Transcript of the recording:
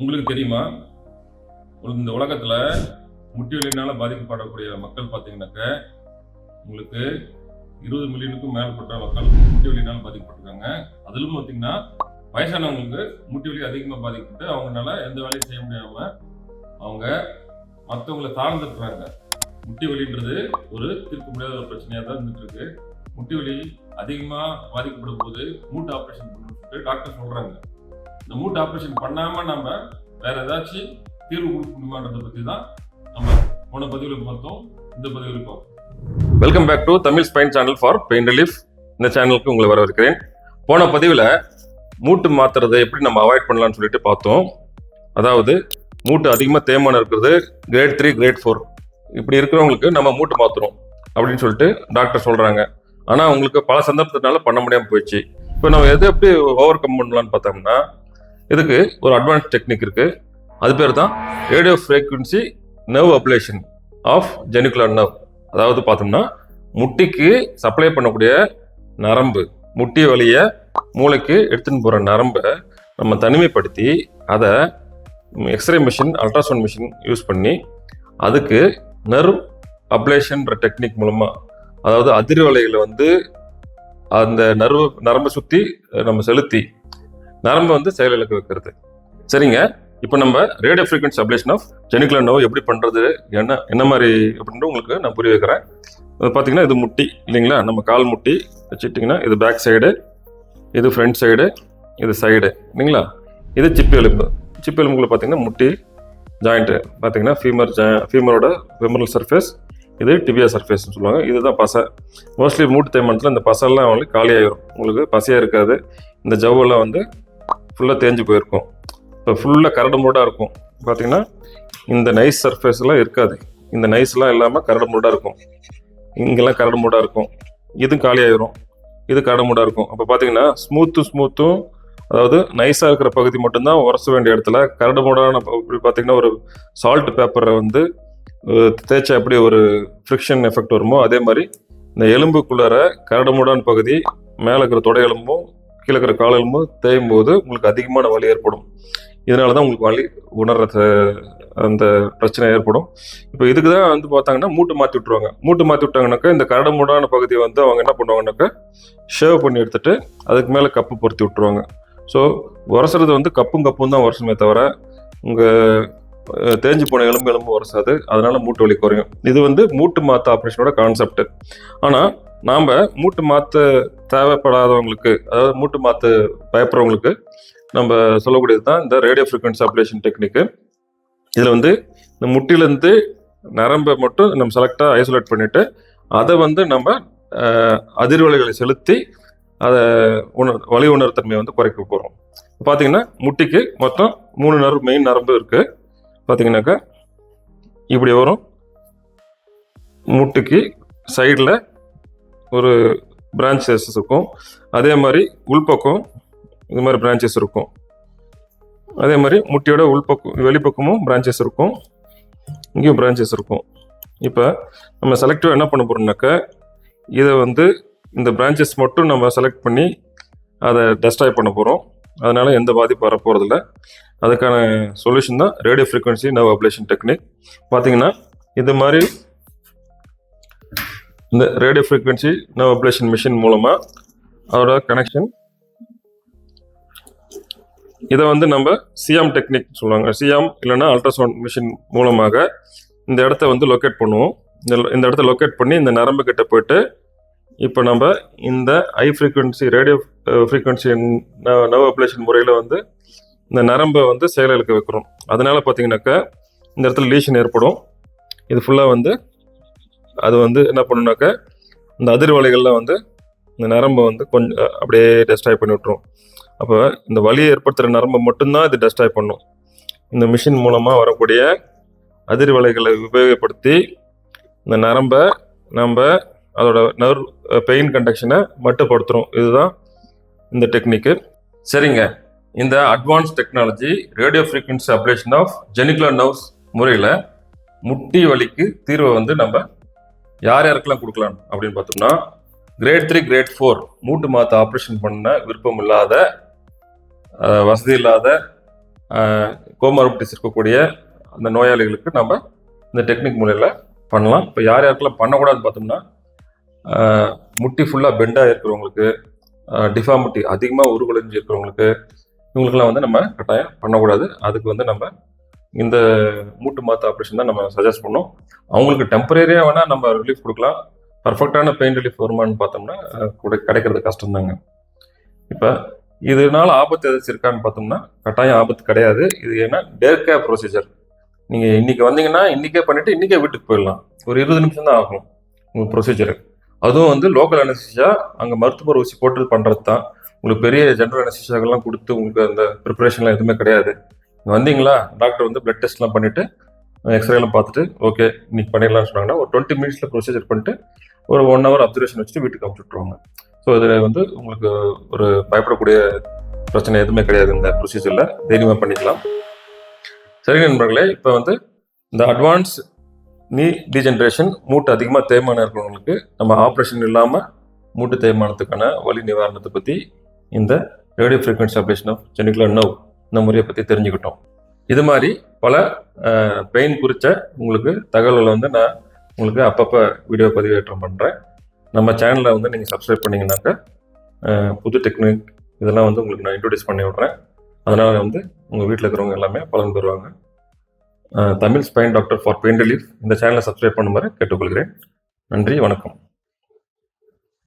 உங்களுக்கு தெரியுமா? இந்த உலகத்தில் முட்டி வலியினால பாதிக்கப்படக்கூடிய மக்கள் பார்த்தீங்கன்னாக்க உங்களுக்கு இருபது மில்லியனுக்கும் மேற்பட்ட மக்கள் முட்டி வலியினால பாதிக்கப்பட்டிருக்காங்க. அதிலும் பார்த்தீங்கன்னா வயசானவங்களுக்கு முட்டி வலி அதிகமாக பாதிக்கப்பட்டு அவங்களால எந்த வேலையும் செய்ய முடியாம அவங்க மற்றவங்களை சார்ந்து முட்டி வலின்றது ஒரு தீர்க்க முடியாத ஒரு பிரச்சனையாக தான் இருந்துட்டு இருக்கு முட்டி வலி அதிகமாக பாதிக்கப்படும் போது மூட்டு ஆப்ரேஷன் பண்ணுறது டாக்டர் சொல்கிறாங்க இந்த மூட்டு ஆப்ரேஷன் பண்ணாம நம்ம வேற ஏதாச்சும் தீர்வு கொடுக்க பத்தி தான் நம்ம போன பதிவில் பார்த்தோம். இந்த பதிவில் பார்த்தோம் welcome back to Tamil spine channel for pain relief இந்த சேனலுக்கு உங்களை வரவேற்கிறேன். போன பதிவில் மூட்டு மாத்துறதை எப்படி நம்ம அவாய்ட் பண்ணலாம்னு சொல்லிட்டு பார்த்தோம். அதாவது மூட்டு அதிகமாக தேய்மானம் இருக்கிறது கிரேட் த்ரீ கிரேட் ஃபோர் இப்படி இருக்கிறவங்களுக்கு நம்ம மூட்டு மாத்துறோம் அப்படின்னு சொல்லிட்டு டாக்டர் சொல்றாங்க. ஆனால் அவங்களுக்கு பல சந்தர்ப்பத்தினால பண்ண முடியாமல் போயிடுச்சு. இப்போ நம்ம எது எப்படி ஓவர் கம் பண்ணலாம்னு பார்த்தோம்னா இதுக்கு ஒரு அட்வான்ஸ் டெக்னிக் இருக்கு. அது பேர் தான் radio frequency nerve ablation of genicular nerve அதாவது பார்த்தோம்னா முட்டிக்கு சப்ளை பண்ணக்கூடிய நரம்பு முட்டி வழிய மூளைக்கு எடுத்துன்னு போகிற நரம்பை நம்ம தனிமைப்படுத்தி அதை x-ray machine ultrasound machine use பண்ணி அதுக்கு நர்வ் அப்ளேஷன்ற டெக்னிக் மூலமாக அதாவது அதிர்வலைகளை வந்து அந்த நர்வு நரம்பை சுற்றி நம்ம செலுத்தி நரம்பை வந்து செயலிழக்க வைக்கிறது. சரிங்க? இப்போ நம்ம radio frequency ablation of genicular nerve எப்படி பண்ணுறது என்ன என்ன மாதிரி அப்படின்ட்டு உங்களுக்கு நான் புரிய வைக்கிறேன். பார்த்தீங்கன்னா இது முட்டி இல்லைங்களா? நம்ம கால் முட்டி வச்சுட்டிங்கன்னா இது பேக் சைடு இது ஃப்ரண்ட் சைடு இது சைடு இல்லைங்களா? இது சிப்பி எலும்பு. சிப்பி எலும்புக்குள்ள பார்த்தீங்கன்னா முட்டி ஜாயிண்ட்டு பார்த்தீங்கன்னா ஃபீமர் ஜா ஃபீமரோட ஃபெமரல் சர்ஃபேஸ் இது டிபியா சர்ஃபேஸ்னு சொல்லுவாங்க. இதுதான் பசை. மோஸ்ட்லி மூட்டு தேய்மானத்தில் இந்த பசெல்லாம் வந்து காலியாயிரும். உங்களுக்கு பசையாக இருக்காது. இந்த ஜவ்வெல்லாம் வந்து ஃபுல்லாக தேஞ்சு போயிருக்கும். இப்போ ஃபுல்லாக கரடு முரடாக இருக்கும். பார்த்தீங்கன்னா இந்த நைஸ் சர்ஃபேஸ்லாம் இருக்காது. இந்த நைஸ்லாம் இல்லாமல் கரடு முரடாக இருக்கும். இங்கெல்லாம் கரடு முரடாக இருக்கும். இதுவும் காலியாயிரும் இது கரடு முரடாக இருக்கும். அப்போ பார்த்தீங்கன்னா ஸ்மூத்தும் ஸ்மூத்தும் அதாவது நைஸாக இருக்கிற பகுதி மட்டும்தான் உரச வேண்டிய இடத்துல கரடு முரடான இப்படி பார்த்தீங்கன்னா ஒரு சால்ட் பேப்பரை வந்து அஹ், தேய்ச்சா எப்படி ஒரு ஃப்ரிக்ஷன் எஃபெக்ட் வருமோ அதே மாதிரி இந்த எலும்புக்குள்ளார கரடு முரடான பகுதி மேலே இருக்கிற தொடை எலும்பும் கீழே இருக்கிற கால் எலும்பும் தேயும் போது உங்களுக்கு அதிகமான வலி ஏற்படும். இதனால தான் உங்களுக்கு வலி உணர்றது அந்த பிரச்சனை ஏற்படும். இப்போ இதுக்கு தான் வந்து பார்த்தாங்கன்னா மூட்டு மாற்றி விட்ருவாங்க மூட்டு மாற்றி விட்டாங்கனாக்கா இந்த கரடமூடான பகுதியை வந்து அவங்க என்ன பண்ணுவாங்கனாக்கா ஷேவ் பண்ணி எடுத்துட்டு அதுக்கு மேலே கப்பு பொருத்தி விட்ருவாங்க ஸோ உரசுறது வந்து கப்பும் கப்பும் தான் உரசுமே தவிர உங்கள் தேஞ்சு போன எலும்பு எலும்பு உரசாது. அதனால மூட்டு வலி குறையும். இது வந்து மூட்டு மாற்று ஆப்ரேஷனோட கான்செப்ட் ஆனால் நாம் மூட்டு மாற்ற தேவைப்படாதவங்களுக்கு அதாவது மூட்டு மாற்று பயப்படுறவங்களுக்கு நம்ம சொல்லக்கூடியது தான் இந்த ரேடியோ ஃப்ரீக்வன்சி அப்ளேஷன் டெக்னிக்கு. இதில் வந்து இந்த முட்டிலேருந்து நரம்பை மட்டும் நம்ம செலக்டாக ஐசோலேட் பண்ணிவிட்டு அதை வந்து நம்ம அதிர்வலைகளை செலுத்தி அதை உணர் வலி உணர்த்தன்மையை வந்து குறைக்க போகிறோம் பார்த்தீங்கன்னா முட்டிக்கு மொத்தம் மூணு நரம்பு மெயின் நரம்பு இருக்குது பார்த்தீங்கன்னாக்கா இப்படி வரும். முட்டுக்கு சைடில் ஒரு பிரான்ச்சஸ் இருக்கும். அதே மாதிரி உள்பக்கம் இது மாதிரி பிரான்ச்சஸ் இருக்கும். அதே மாதிரி முட்டியோட உள்பக்கம் வெளிப்பக்கமும் பிரான்ச்சஸ் இருக்கும். இங்கேயும் பிரான்ச்சஸ் இருக்கும். இப்போ நம்ம செலக்டிவாக என்ன பண்ண போகிறோம்னாக்கா இதை வந்து இந்த பிரான்ச்சஸ் மட்டும் நம்ம செலக்ட் பண்ணி அதை டெஸ்ட்ராய் பண்ண போகிறோம் அதனால் எந்த பாதிப்பும் வரப்போகிறதில்ல அதுக்கான சொல்யூஷன் தான் radio frequency now ablation technique பார்த்தீங்கன்னா இது மாதிரி இந்த radio frequency now ablation machine மூலமாக அதோட கனெக்ஷன் இதை வந்து நம்ம சியாம் டெக்னிக் சொல்லுவாங்க. சியாம் இல்லைன்னா அல்ட்ராசவுண்ட் மிஷின் மூலமாக இந்த இடத்த வந்து லொக்கேட் பண்ணுவோம். இந்த இந்த இடத்த லொக்கேட் பண்ணி இந்த நரம்பு கிட்ட போயிட்டு இப்போ நம்ம இந்த high frequency radio frequency nerve ablation முறையில் வந்து இந்த நரம்பை வந்து செயலிழக்க வைக்கிறோம். அதனால் பார்த்தீங்கன்னாக்கா இந்த இடத்துல லீஷன் ஏற்படும். இது ஃபுல்லாக வந்து அது வந்து என்ன பண்ணுனாக்க இந்த அதிர்வலைகளில் வந்து இந்த நரம்பை வந்து கொஞ்சம் அப்படியே டெஸ்ட்ராய் பண்ணி விட்ரும் அப்போ இந்த வலியை ஏற்படுத்துகிற நரம்பை மட்டும்தான் இது டெஸ்ட்ராய் பண்ணும். இந்த மிஷின் மூலமாக வரக்கூடிய அதிர்வலைகளை உபயோகப்படுத்தி இந்த நரம்பை நம்ம அதோட நர் பெயின் கண்டக்ஷனை மட்டுப்படுத்துகிறோம் இதுதான் இந்த டெக்னிக்கு சரிங்க. இந்த advance technology radio frequency ablation of genicular nerves முறையில் முட்டி வலிக்கு தீர்வை வந்து நம்ம யார் யாருக்கெல்லாம் கொடுக்கலாம் அப்படின்னு பார்த்தோம்னா கிரேட் த்ரீ கிரேட் ஃபோர் மூட்டு மாத்த ஆப்ரேஷன் பண்ண விருப்பம் இல்லாத வசதி இல்லாத கோமார்பிட்டிஸ் இருக்கக்கூடிய அந்த நோயாளிகளுக்கு நம்ம இந்த டெக்னிக் முறையில் பண்ணலாம். இப்போ யார் யாருக்கெல்லாம் பண்ணக்கூடாதுன்னு பார்த்தோம்னா முட்டி ஃபுல்லாக பெண்டாக இருக்கிறவங்களுக்கு டிஃபாமிட்டி அதிகமாக உருகுலைஞ்சு இருக்கிறவங்களுக்கு இவங்களுக்கெல்லாம் வந்து நம்ம கட்டாயம் பண்ணக்கூடாது. அதுக்கு வந்து நம்ம இந்த மூட்டு மாத்து ஆப்ரேஷன் தான் நம்ம சஜஸ்ட் பண்ணோம். அவங்களுக்கு டெம்பரரியாக வேணால் நம்ம ரிலீஃப் கொடுக்கலாம். பர்ஃபெக்டான பெயின் ரிலீஃப் வருமானு பார்த்தோம்னா கிடைக்கிறது கூட- கிடைக்கிறது இப்போ இதனால ஆபத்து ஏதாச்சும் இருக்கான்னு பார்த்தோம்னா கட்டாயம் ஆபத்து கிடையாது. இது ஏன்னா டேர்கே ப்ரொசீஜர் நீங்கள் இன்னைக்கு வந்தீங்கன்னா இன்னைக்கே பண்ணிட்டு இன்னைக்கே வீட்டுக்கு போயிடலாம். ஒரு இருபது நிமிஷம் தான் ஆகும் உங்கள் ப்ரொசீஜர் அதுவும் வந்து லோக்கல் அனசிஷா அங்கே மருத்துவர் ஊசி போட்டு பண்ணுறது தான் உங்களுக்கு பெரிய ஜென்ரல் அனசிஷாக்கெல்லாம் கொடுத்து உங்களுக்கு அந்த ப்ரிப்பரேஷன்லாம் எதுவுமே கிடையாது. இங்க வந்தீங்களா? டாக்டர் வந்து பிளட் டெஸ்ட்லாம் பண்ணிவிட்டு எக்ஸ்ரேலாம் பார்த்துட்டு ஓகே இன்னைக்கு பண்ணிடலாம்னு சொன்னாங்கன்னா ஒரு டுவெண்ட்டி மினிட்ஸில் ப்ரொசீஜர் பண்ணிட்டு ஒரு ஒன் ஹவர் அப்சர்வேஷன் வச்சுட்டு வீட்டுக்கு அமுச்சுட்ருவாங்க ஸோ இதில் வந்து உங்களுக்கு ஒரு பயப்படக்கூடிய பிரச்சனை எதுவுமே கிடையாது இந்த ப்ரொசீஜரில் தைரியமாக பண்ணிக்கலாம். சரி நண்பர்களே இப்போ வந்து இந்த அட்வான்ஸ் நீ டீஜென்ரேஷன் மூட்டு அதிகமாக தேய்மானம் இருக்கிறவங்களுக்கு நம்ம ஆப்ரேஷன் இல்லாமல் மூட்டு தேய்மானத்துக்கான வலி நிவாரணத்தை பற்றி இந்த radio frequency ablation of genicular nerve இந்த முறையை பற்றி தெரிஞ்சுக்கிட்டோம். இது மாதிரி பல பெயின் குறித்த உங்களுக்கு தகவல்களை வந்து நான் உங்களுக்கு அப்பப்போ வீடியோ பதிவேற்றம் பண்ணுறேன் நம்ம சேனலை வந்து நீங்கள் சப்ஸ்கிரைப் பண்ணீங்கன்னாக்கா புது டெக்னிக் இதெல்லாம் வந்து உங்களுக்கு நான் இன்ட்ரடியூஸ் பண்ணி விட்றேன். அதனால் வந்து உங்கள் வீட்டில் இருக்கிறவங்க எல்லாமே பலன் பெறுவாங்க. Tamil spine doctor for pain relief இந்த சேனலை சப்ஸ்கிரைப் பண்ணுமாறு கேட்டுக்கொள்கிறேன். நன்றி வணக்கம்.